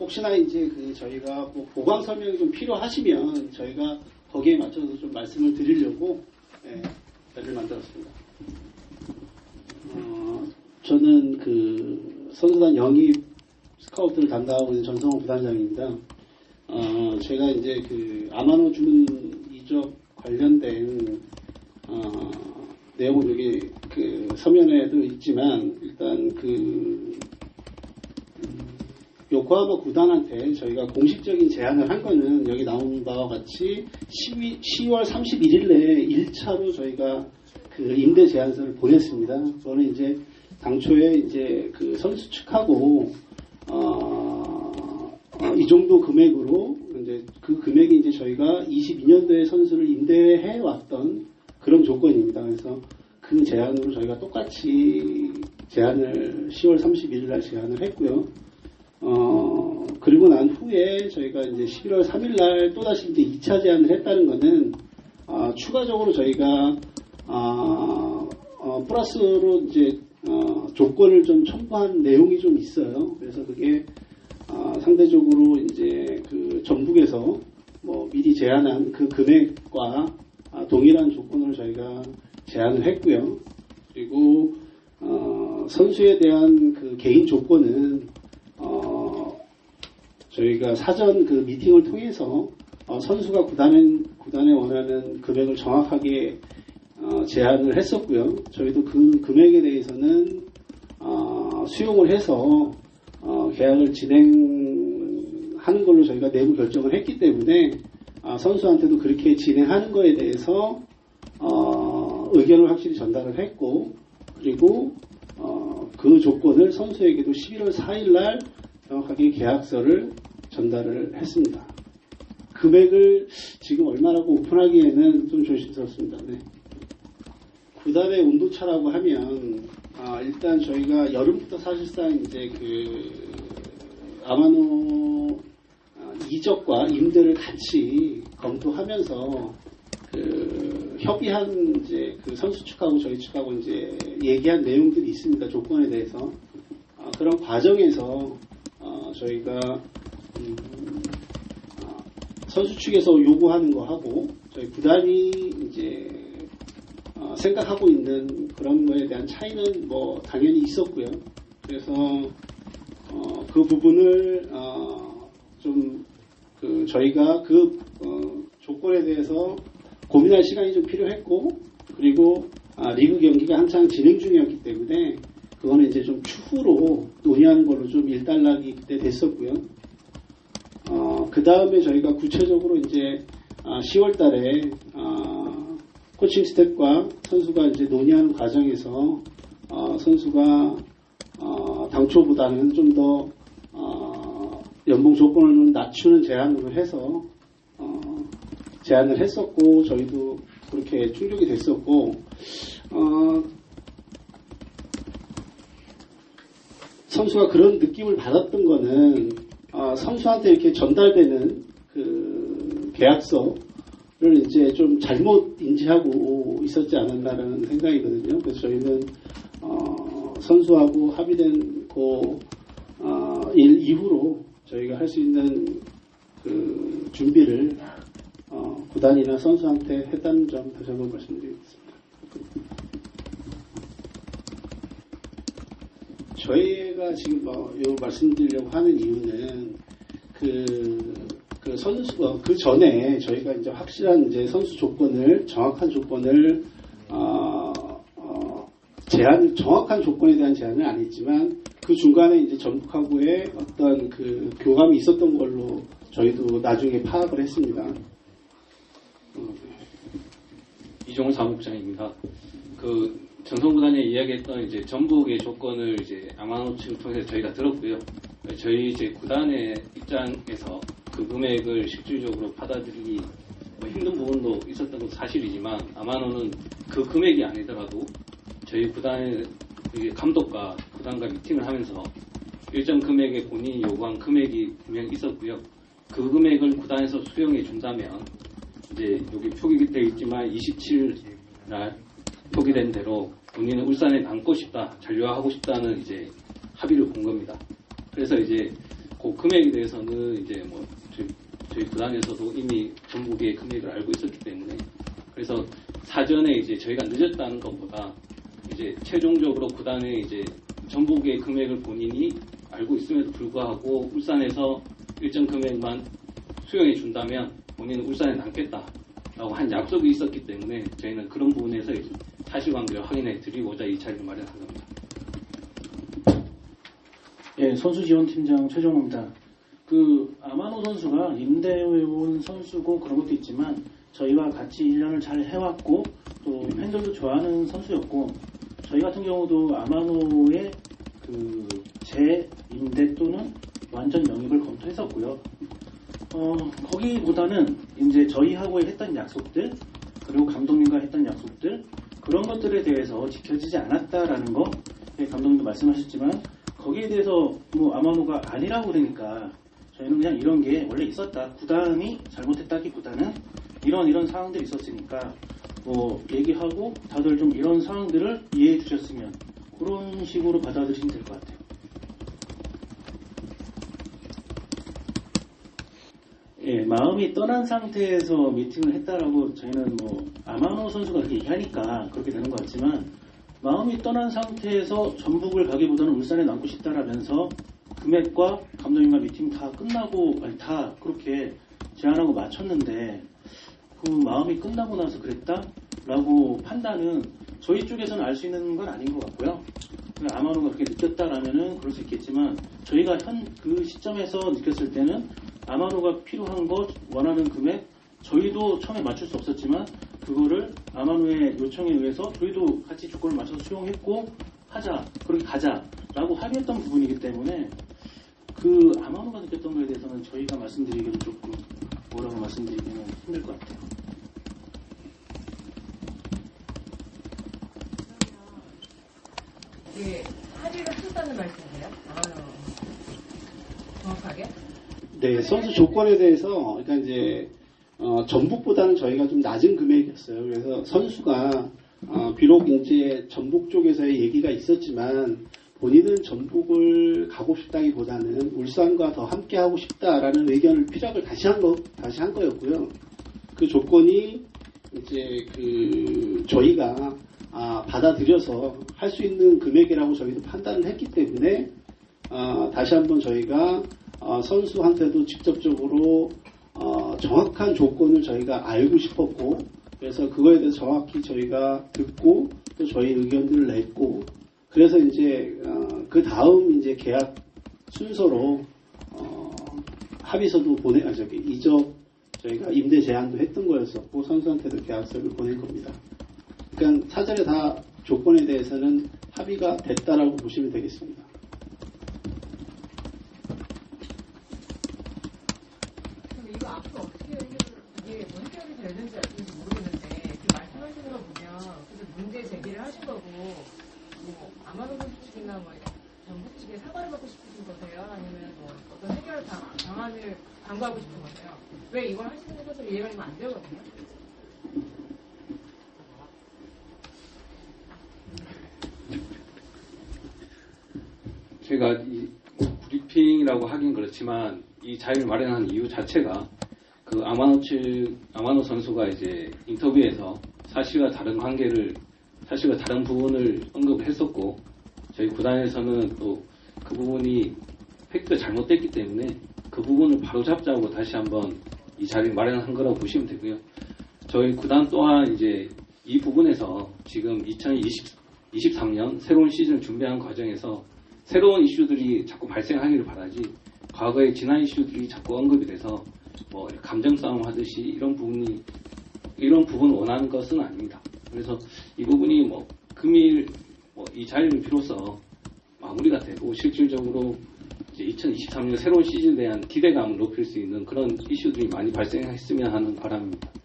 혹시나 이제 그 저희가 뭐 보강 설명이 좀 필요하시면 저희가 거기에 맞춰서 좀 말씀을 드리려고 예, 자리를 만들었습니다. 어, 저는 그 선수단 영입 스카우트를 담당하고 있는 전성호 부단장입니다. 어, 제가 이제 그 아마노 주문 이적 관련된 어, 내용은 여기 그 서면에도 있지만 일단 그 음, 요코하마 구단한테 저희가 공식적인 제안을 한 거는 여기 나온 바와 같이 12, 10월 31일 내에 1차로 저희가 그 임대 제안서를 보냈습니다. 그거는 이제 당초에 이제 그 선수 측하고 어, 어, 이 정도 금액으로 이제 그 금액이 이제 저희가 22년도에 선수를 임대해 왔던 그런 조건입니다. 그래서 그 제안으로 저희가 똑같이 제안을 10월 31일 날 제안을 했고요. 어, 그리고 난 후에 저희가 이제 11월 3일 날 또다시 이제 2차 제안을 했다는 거는 아, 추가적으로 저희가 아, 어, 플러스로 이제 어, 조건을 좀 첨부한 내용이 좀 있어요. 그래서 그게 아, 상대적으로 이제 그 전북에서 뭐 미리 제안한 그 금액과 아, 동일한 조건을 저희가 제안을 했고요. 그리고 어, 선수에 대한 그 개인 조건은 어, 저희가 사전 그 미팅을 통해서 어, 선수가 구단에, 구단에 원하는 금액을 정확하게 어, 제안을 했었고요. 저희도 그 금액에 대해서는 어, 수용을 해서 어, 계약을 진행하는 걸로 저희가 내부 결정을 했기 때문에 아, 선수한테도 그렇게 진행하는 거에 대해서 어, 의견을 확실히 전달을 했고 그리고 어, 그 조건을 선수에게도 11월 4일 날 정확하게 계약서를 전달을 했습니다. 금액을 지금 얼마라고 오픈하기에는 좀 조심스럽습니다. 네. 구단의 온도차라고 하면 아, 일단 저희가 여름부터 사실상 이제 그 아마노 아, 이적과 임대를 같이 검토하면서 그 협의한 이제 그 선수 측하고 저희 측하고 이제 얘기한 내용들이 있습니다. 조건에 대해서 아, 그런 과정에서 어, 저희가 선수 측에서 요구하는 거 하고 저희 구단이 이제 어, 생각하고 있는 그런 거에 대한 차이는 뭐 당연히 있었고요. 그래서 어, 그 부분을 어, 좀그 저희가 그 어, 조건에 대해서 고민할 시간이 좀 필요했고 그리고 아, 리그 경기가 한창 진행 중이었기 때문에 그거는 이제 좀 추후로 논의하는 걸로 좀 일단락이 그때 됐었고요. 어, 그 다음에 저희가 구체적으로 이제 아, 10월 달에 아, 코칭 스텝과 선수가 이제 논의하는 과정에서 어, 선수가 어, 당초보다는 좀더 어, 연봉 조건을 좀 낮추는 제안으로 해서 어, 제안을 했었고 저희도 그렇게 충족이 됐었고 어, 선수가 그런 느낌을 받았던 거는 어, 선수한테 이렇게 전달되는 그 계약서를 이제 좀 잘못 인지하고 있었지 않았나라는 생각이거든요. 그래서 저희는 어, 선수하고 합의된 그 어, 일 이후로 저희가 할 수 있는 그 준비를 어, 구단이나 선수한테 했다는 점 다시 한번 말씀드리겠습니다. 저희가 지금 뭐, 요 말씀드리려고 하는 이유는 그, 그 선수, 어, 그 전에 저희가 이제 확실한 이제 선수 조건을, 정확한 조건을, 어, 어, 제한, 정확한 조건에 대한 제한은 아니지만 그 중간에 이제 전북하고의 어떤 그 교감이 있었던 걸로 저희도 나중에 파악을 했습니다. 어, 이종호 사무국장입니다. 그 전성구단에 이야기했던 이제 전북의 조건을 이제 아마노 측을 통해서 저희가 들었고요. 저희 이제 구단의 입장에서 그 금액을 실질적으로 받아들이기 뭐 힘든 부분도 있었던 건 사실이지만 아마노는 그 금액이 아니더라도 저희 구단의 감독과 구단과 미팅을 하면서 일정 금액의 본인이 요구한 금액이 분명히 있었고요. 그 금액을 구단에서 수용해 준다면 이제 여기 표기되어 있지만 27일 날 표기된 대로 본인은 울산에 남고 싶다, 잔류하고 싶다는 이제 합의를 본 겁니다. 그래서 이제 그 금액에 대해서는 이제 뭐 저희, 저희 구단에서도 이미 전북의 금액을 알고 있었기 때문에 그래서 사전에 이제 저희가 늦었다는 것보다 이제 최종적으로 구단에 이제 전북의 금액을 본인이 알고 있음에도 불구하고 울산에서 일정 금액만 수용해 준다면 본인은 울산에 남겠다 라고 한 약속이 있었기 때문에 저희는 그런 부분에서 사실관계를 확인해 드리고자 이 자리를 마련한 겁니다. 예, 선수 지원팀장 최종호입니다. 그 아마노 선수가 임대해온 선수고 그런 것도 있지만 저희와 같이 1년을 잘 해왔고 또 팬들도 좋아하는 선수였고 저희 같은 경우도 아마노의 그 재임대 또는 완전 영입을 검토했었고요. 어, 거기보다는 이제 저희하고 했던 약속들 그리고 감독님과 했던 약속들 그런 것들에 대해서 지켜지지 않았다라는 거 예, 감독님도 말씀하셨지만 거기에 대해서 뭐 아마노가 아니라고 그러니까 저희는 그냥 이런 게 원래 있었다. 구단이 잘못했다기보다는 이런 이런 상황들이 있었으니까 뭐 얘기하고 다들 좀 이런 상황들을 이해해 주셨으면 그런 식으로 받아들이시면 될 것 같아요. 예, 마음이 떠난 상태에서 미팅을 했다라고 저희는 뭐 아마노 선수가 그렇게 얘기하니까 그렇게 되는 것 같지만 마음이 떠난 상태에서 전북을 가기보다는 울산에 남고 싶다라면서 금액과 감독님과 미팅 다 끝나고 아니 다 그렇게 제안하고 맞췄는데 그 마음이 끝나고 나서 그랬다라고 판단은 저희 쪽에서는 알 수 있는 건 아닌 것 같고요. 아마노가 그렇게 느꼈다라면은 그럴 수 있겠지만 저희가 현 그 시점에서 느꼈을 때는 아마노가 필요한 것 원하는 금액 저희도 처음에 맞출 수 없었지만 그거를 아마노의 요청에 의해서 저희도 같이 조건을 맞춰서 수용했고 하자 그렇게 가자라고 합의했던 부분이기 때문에 그 아마노가 느꼈던 거에 대해서는 저희가 말씀드리기는 조금 뭐라고 말씀드리기는 힘들 것 같아요. 이게 합의를 하셨다는 말씀이세요? 아, 정확하게? 네, 선수 조건에 대해서 그러니까 이제 어, 전북보다는 저희가 좀 낮은 금액이었어요. 그래서 선수가 어, 비록 이제 전북 쪽에서의 얘기가 있었지만 본인은 전북을 가고 싶다기보다는 울산과 더 함께 하고 싶다라는 의견을 피력을 다시 한 거, 다시 한 거였고요. 그 조건이 이제 그 저희가 아, 받아들여서 할 수 있는 금액이라고 저희도 판단을 했기 때문에 아, 다시 한번 저희가 어, 선수한테도 직접적으로 어, 정확한 조건을 저희가 알고 싶었고 그래서 그거에 대해서 정확히 저희가 듣고 또 저희 의견들을 냈고 그래서 이제 어, 그 다음 이제 계약 순서로 어, 합의서도 보내 아 저기 이적 저희가 임대 제한도 했던 거였었고 선수한테도 계약서를 보낸 겁니다. 그러니까 사전에 다 조건에 대해서는 합의가 됐다라고 보시면 되겠습니다. 그럼 이거 앞으로 어떻게 이게 뭐 해결이 되는지 안 되는지 모르겠는데 지금 말씀하시는 거 보면 그래서 문제 제기를 하신 거고 뭐 선수 측이나 뭐 전북 측에 사과를 받고 싶으신 거세요? 아니면 뭐 어떤 해결 방, 방안을 강구하고 싶은 거세요? 왜 이걸 하시는 것도 이해가 좀 안 되거든요. 제가 이 브리핑이라고 하긴 그렇지만 이 자리를 마련한 이유 자체가 그 아마노 측 아마노 선수가 이제 인터뷰에서 사실과 다른 관계를 사실과 다른 부분을 언급을 했었고 저희 구단에서는 또 그 부분이 팩트가 잘못됐기 때문에 그 부분을 바로 잡자고 다시 한번 이 자리를 마련한 거라고 보시면 되고요. 저희 구단 또한 이제 이 부분에서 지금 2023년 새로운 시즌을 준비하는 과정에서 새로운 이슈들이 자꾸 발생하기를 바라지 과거의 지난 이슈들이 자꾸 언급이 돼서 뭐 감정 싸움 하듯이 이런 부분이 이런 부분 원하는 것은 아닙니다. 그래서 이 부분이 뭐 금일 뭐 이 자리를 비로소 마무리가 되고 실질적으로 이제 2023년 새로운 시즌에 대한 기대감을 높일 수 있는 그런 이슈들이 많이 발생했으면 하는 바람입니다.